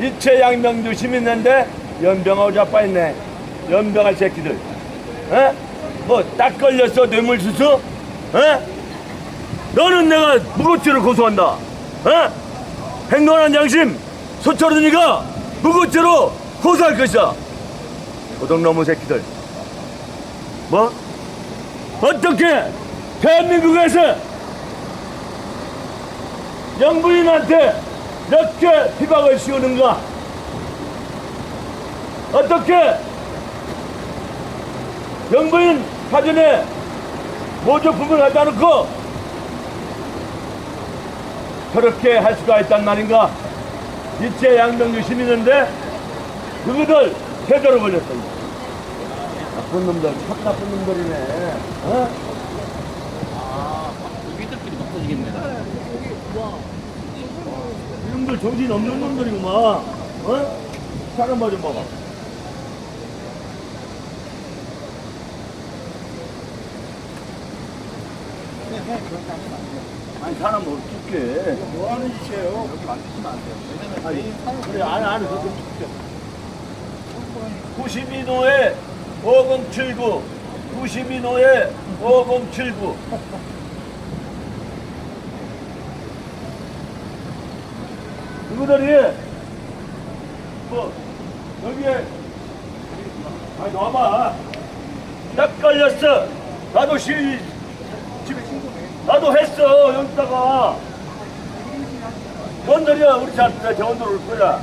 이체 양명도 시민인데 연병하고 자빠있네. 연병할 새끼들. 어? 뭐딱 걸렸어 뇌물수수? 어? 너는 내가 무고죄로 고소한다. 어? 행동한 양심 소철은이가 무고죄로 고소할 것이다. 도둑놈의 새끼들. 뭐? 어떻게 대한민국에서 영부인한테 이렇게 비박을 씌우는가? 어떻게 영부인 사전에 모조품을 갖다 놓고 저렇게 할 수가 있단 말인가? 이체 양명주 시민인데 그거들 제대로 걸렸어. 나쁜 놈들, 참 나쁜 놈들이네. 어? 우리들끼리 막 터지겠네. 이 놈들 정신 없는 놈들이구만. 어? 사람 봐좀 봐봐. 아니 사람 어떻게? 뭐 하는 짓이에요? 여기 만드시면 안 돼요. 왜냐면 아니 그래 안에 안에 그좀 줄게. 92도에 5079 92도에 5079 누구들이 뭐 여기에 아니 놔봐. 딱 걸렸어. 나도 시 집에 나도 했어 여기다가. 뭔 소리야 우리 자 대원들 올 거야.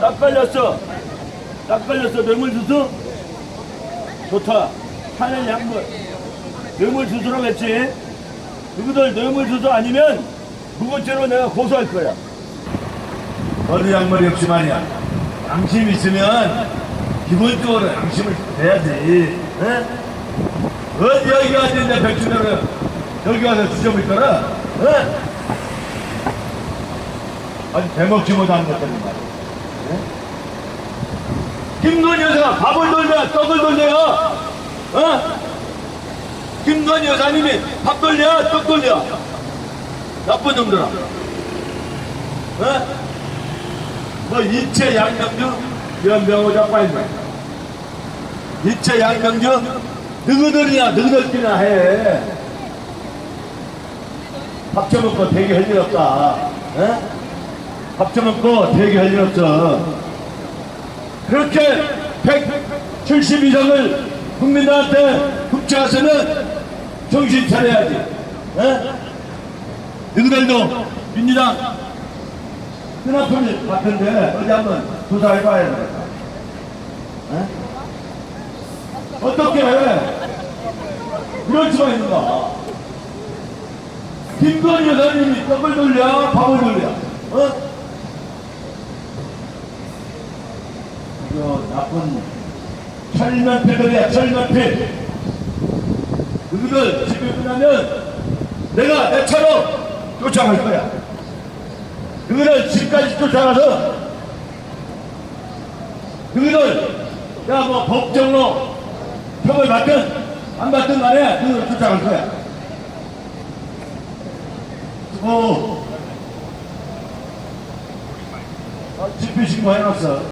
딱 걸렸어. 딱 걸렸어. 뇌물수수 좋다. 하늘 양물. 뇌물수수라고 했지. 누구들 뇌물수수 아니면 무고죄로 내가 고소할 거야. 어느 양말이 없이 말이야 양심 있으면 기본적으로 양심을 내야지. 에? 어디 여기 왔는데 백주대로 여기 와서 주점을 거라. 에? 아주 대먹지 못하는 것들이 말이야. 김건희 여사가 밥을 돌려 떡을 돌려 어? 김건희 여사님이 밥 돌려 떡 돌려 나쁜 놈들아 어? 뭐 이체 양명주 연병호 잡아있네 이체 양명주 너희들이나 너희들끼리나 해 밥 처먹고 대기할 일 없다 어? 밥 처먹고 대기할 일 없어 그렇게 170 이상을 국민들한테 훔쳐가서는 정신 차려야지. 에? 너희들도 민주당 흔한품일 같은데 어디 한번 조사해봐야. 에? 어떻게 이럴 수가 있는가? 김건희 여사님이 떡을 돌려 밥을 돌려 어? 이거 나쁜 철면피들이야 철면피 너희들 집에 끝나면 내가 내 차로 쫓아갈 거야. 너희들 집까지 쫓아가서 너희들 내가 뭐 법정으로 형을 받든 안 받든 간에 너희들 쫓아갈 거야. 어, 집회 신고 해놨어